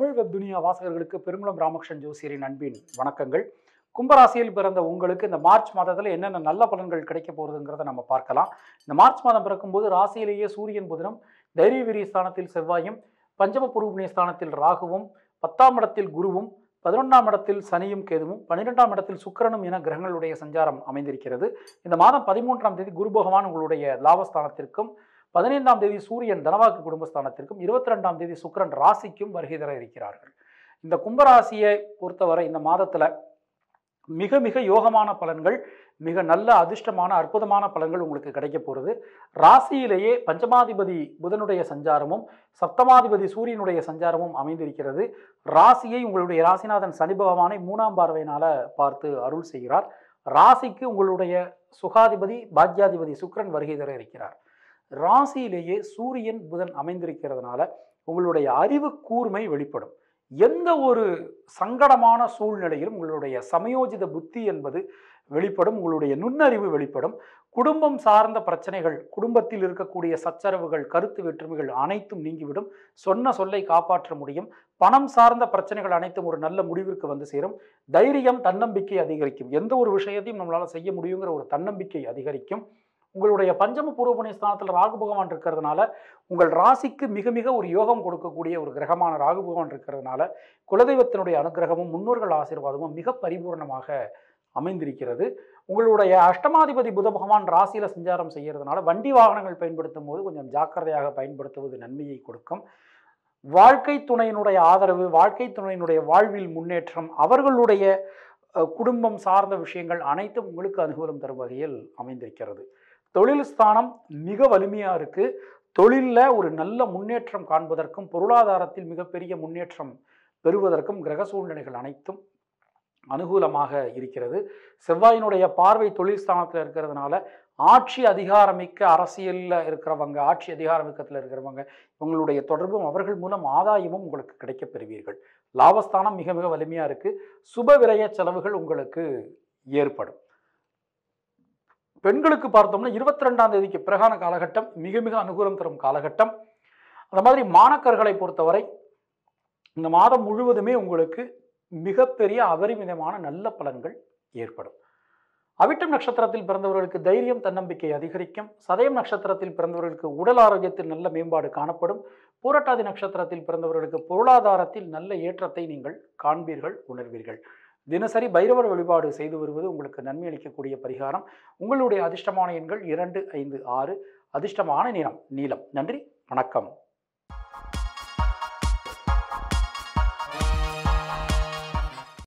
Web துனியா வாசகர்களுக்கு பெருங்குளம் ராமகிருஷ்ணன் ஜோசியரின் அன்பின் வணக்கங்கள். கும்பராசியில் பிறந்த உங்களுக்கு இந்த மார்ச் மாதத்தில் என்னென்ன நல்ல பலன்கள் கிடைக்க போகிறதுங்கிறத நம்ம பார்க்கலாம். இந்த மார்ச் மாதம் பிறக்கும்போது ராசியிலேயே சூரியன் புதனம் தைரிய வீரிய ஸ்தானத்தில் செவ்வாயும் பஞ்சம புருவணிய ஸ்தானத்தில் ராகுவும் பத்தாம் இடத்தில் குருவும் பதினொன்றாம் இடத்தில் சனியும் கேதுவும் பன்னிரெண்டாம் இடத்தில் சுக்கிரனும் என கிரகங்களுடைய சஞ்சாரம் அமைந்திருக்கிறது. இந்த மாதம் பதிமூன்றாம் தேதி குரு பகவான் உங்களுடைய லாபஸ்தானத்திற்கும் பதினைந்தாம் தேதி சூரியன் தனவாக்கு குடும்பஸ்தானத்திற்கும் இருபத்தி ரெண்டாம் தேதி சுக்கிரன் ராசிக்கும் வருகை தர இருக்கிறார்கள். இந்த கும்பராசியை பொறுத்தவரை இந்த மாதத்தில் மிக மிக யோகமான பலன்கள் மிக நல்ல அதிர்ஷ்டமான அற்புதமான பலன்கள் உங்களுக்கு கிடைக்க போகிறது ராசியிலேயே பஞ்சமாதிபதி புதனுடைய சஞ்சாரமும் சப்தமாதிபதி சூரியனுடைய சஞ்சாரமும் அமைந்திருக்கிறது. ராசியை உங்களுடைய ராசிநாதன் சனி பகவானை மூணாம் பார்வையினால பார்த்து அருள் செய்கிறார். ராசிக்கு உங்களுடைய சுகாதிபதி பாக்யாதிபதி சுக்கரன் வருகை தர இருக்கிறார். ராசியிலேயே சூரியன் புதன் அமைந்திருக்கிறதுனால உங்களுடைய அறிவு கூர்மை வெளிப்படும். எந்த ஒரு சங்கடமான சூழ்நிலையிலும் உங்களுடைய சமயோஜித புத்தி என்பது வெளிப்படும் உங்களுடைய நுண்ணறிவு வெளிப்படும். குடும்பம் சார்ந்த பிரச்சனைகள் குடும்பத்தில் இருக்கக்கூடிய சச்சரவுகள் கருத்து வேற்றுமைகள் அனைத்தும் நீங்கிவிடும். சொன்ன சொல்லை காப்பாற்ற முடியும். பணம் சார்ந்த பிரச்சனைகள் அனைத்தும் ஒரு நல்ல முடிவிற்கு வந்து சேரும். தைரியம் தன்னம்பிக்கை அதிகரிக்கும். எந்த ஒரு விஷயத்தையும் நம்மளால் செய்ய முடியுங்கிற ஒரு தன்னம்பிக்கை அதிகரிக்கும். உங்களுடைய பஞ்சம பூர்வபுணிய ஸ்தானத்தில் ராகு பகவான் இருக்கிறதுனால உங்கள் ராசிக்கு மிக மிக ஒரு யோகம் கொடுக்கக்கூடிய ஒரு கிரகமான ராகு பகவான் இருக்கிறதுனால குலதெய்வத்தினுடைய அனுகிரகமும் முன்னோர்கள் ஆசீர்வாதமும் மிக பரிபூர்ணமாக அமைந்திருக்கிறது. உங்களுடைய அஷ்டமாதிபதி புத பகவான் ராசியில் சஞ்சாரம் செய்கிறதுனால வண்டி வாகனங்கள் பயன்படுத்தும் போது கொஞ்சம் ஜாக்கிரதையாக பயன்படுத்துவது நன்மையை கொடுக்கும். வாழ்க்கை துணையினுடைய ஆதரவு வாழ்க்கை துணையினுடைய வாழ்வில் முன்னேற்றம் அவர்களுடைய குடும்பம் சார்ந்த விஷயங்கள் அனைத்தும் உங்களுக்கு அனுகூலம் தரும் வகையில் அமைந்திருக்கிறது. தொழில் ஸ்தானம் மிக வலிமையாக இருக்குது தொழிலில் ஒரு நல்ல முன்னேற்றம் காண்பதற்கும் பொருளாதாரத்தில் மிகப்பெரிய முன்னேற்றம் பெறுவதற்கும் கிரக சூழ்நிலைகள் அனைத்தும் அனுகூலமாக இருக்கிறது. செவ்வாயினுடைய பார்வை தொழில் ஸ்தானத்தில் இருக்கிறதுனால ஆட்சி அதிகாரமிக்க அரசியலில் இருக்கிறவங்க ஆட்சி அதிகாரமிக்கத்தில் இருக்கிறவங்க இவங்களுடைய தொடர்பும் அவர்கள் மூலம் ஆதாயமும் உங்களுக்கு கிடைக்கப் பெறுவீர்கள். லாபஸ்தானம் மிக மிக வலிமையாக இருக்குது சுப விரய செலவுகள் உங்களுக்கு ஏற்படும். பெண்களுக்கு பார்த்தோம்னா இருபத்தி ரெண்டாம் தேதிக்கு பிறகான காலகட்டம் மிக மிக அனுகூலம் தரும் காலகட்டம். அந்த மாதிரி மாணக்கர்களை பொறுத்தவரை இந்த மாதம் முழுவதுமே உங்களுக்கு மிகப்பெரிய அபரிமிதமான நல்ல பலன்கள் ஏற்படும். அவிட்டம் நட்சத்திரத்தில் பிறந்தவர்களுக்கு தைரியம் தன்னம்பிக்கை அதிகரிக்கும். சதயம் நட்சத்திரத்தில் பிறந்தவர்களுக்கு உடல் ஆரோக்கியத்தில் நல்ல மேம்பாடு காணப்படும். பூரட்டாதி நட்சத்திரத்தில் பிறந்தவர்களுக்கு பொருளாதாரத்தில் நல்ல ஏற்றத்தை நீங்கள் காண்பீர்கள் உணர்வீர்கள். தினசரி பைரவர் வழிபாடு செய்து வருவது உங்களுக்கு நன்மை அளிக்கக்கூடிய பரிகாரம். உங்களுடைய அதிர்ஷ்டமான எண்கள் இரண்டு ஐந்து ஆறு. அதிர்ஷ்டமான நிறம் நீளம் நன்றி வணக்கம்.